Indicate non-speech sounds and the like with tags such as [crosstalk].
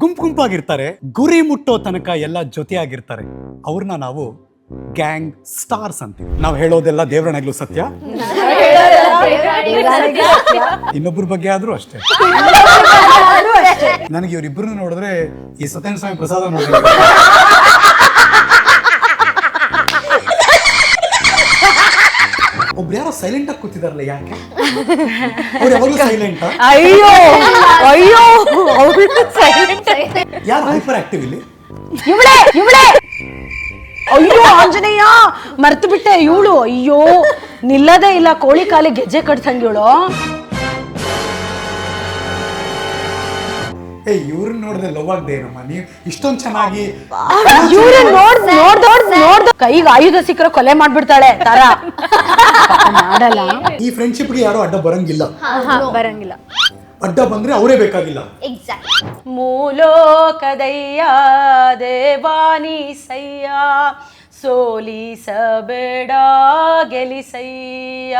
ಗುಂಪು ಗುಂಪಾಗಿರ್ತಾರೆ, ಗುರಿ ಮುಟ್ಟೋ ತನಕ ಎಲ್ಲ ಜೊತೆಯಾಗಿರ್ತಾರೆ. ಅವ್ರನ್ನ ನಾವು ಗ್ಯಾಂಗ್ ಸ್ಟಾರ್ಸ್ ಅಂತೀವಿ. ನಾವು ಹೇಳೋದೆಲ್ಲ ದೇವರಣೆಗಳು ಸತ್ಯ? ಇನ್ನೊಬ್ಬರ ಬಗ್ಗೆ ಆದ್ರೂ ಅಷ್ಟೇ. ನನಗೆ ಇವರಿಬ್ಬರನ್ನ ನೋಡಿದ್ರೆ ಈ ಸತ್ಯನಾರಾಯಣ ಸ್ವಾಮಿ ಪ್ರಸಾದ ನೋಡಿದ್ರೆ ಒಬ್ರು ಯಾರೋ ಸೈಲೆಂಟ್ ಆಗಿ ಕೂತಿದಾರಲ್ಲ ಯಾಕೆ? [laughs] ಅವ್ರು ಯಾವಾಗಲೂ ಸೈಲೆಂಟ್ ಅಯ್ಯೋ ಅಯ್ಯೋ ಅವ್ಳು silent. ಯಾರು ಹೈಪರ್ ಆಕ್ಟಿವ್ ಇಲ್ಲಿ? ಇವಳೆ ಇವಳೆ! ಅಯ್ಯೋ ಆಂಜನೇಯ ಮರ್ತು ಬಿಟ್ಟೆ ಇವಳು. ಅಯ್ಯೋ ನಿಲ್ಲದೇ ಇಲ್ಲ ಕೋಳಿ ಕಾಲಿ ಗೆಜ್ಜೆ ಕಟ್ಸಂಗ್ ಏ ಇವ್ರನ್ನ ನೋಡಿದ್ರೆ ಲವ್ ಆಗದೆ ಏನಮ್ಮ ನೀವು ಇಷ್ಟೊಂದು ಚೆನ್ನಾಗಿ ಇವ್ರು ನೋಡ್ ನೋಡ್ ನೋಡ್ ನೋಡ್. ಕೈಗೆ ಆಯುಧ ಸಿಕ್ಕರೆ ಕೊಲೆ ಮಾಡ್ಬಿಡ್ತಾಳೆ ತರ. ಮಾಡಲ್ಲ. ಈ ಫ್ರೆಂಡ್ಶಿಪ್ಗೆ ಯಾರು ಅಡ್ಡ ಬರಂಗಿಲ್ಲ. ಬರಂಗಿಲ್ಲ. ಅಡ್ಡ ಬಂದ್ರೆ ಅವರೇ ಬೇಕಾಗಿಲ್ಲ. ಎಕ್ಸಾಕ್ಟ್ ಮೂಲೋಕದಯ್ಯ ದೇವಾನಿ ಸಯ್ಯ ಸೋಲಿಸಬೇಡ ಗೆಲಿಸಯ್ಯ.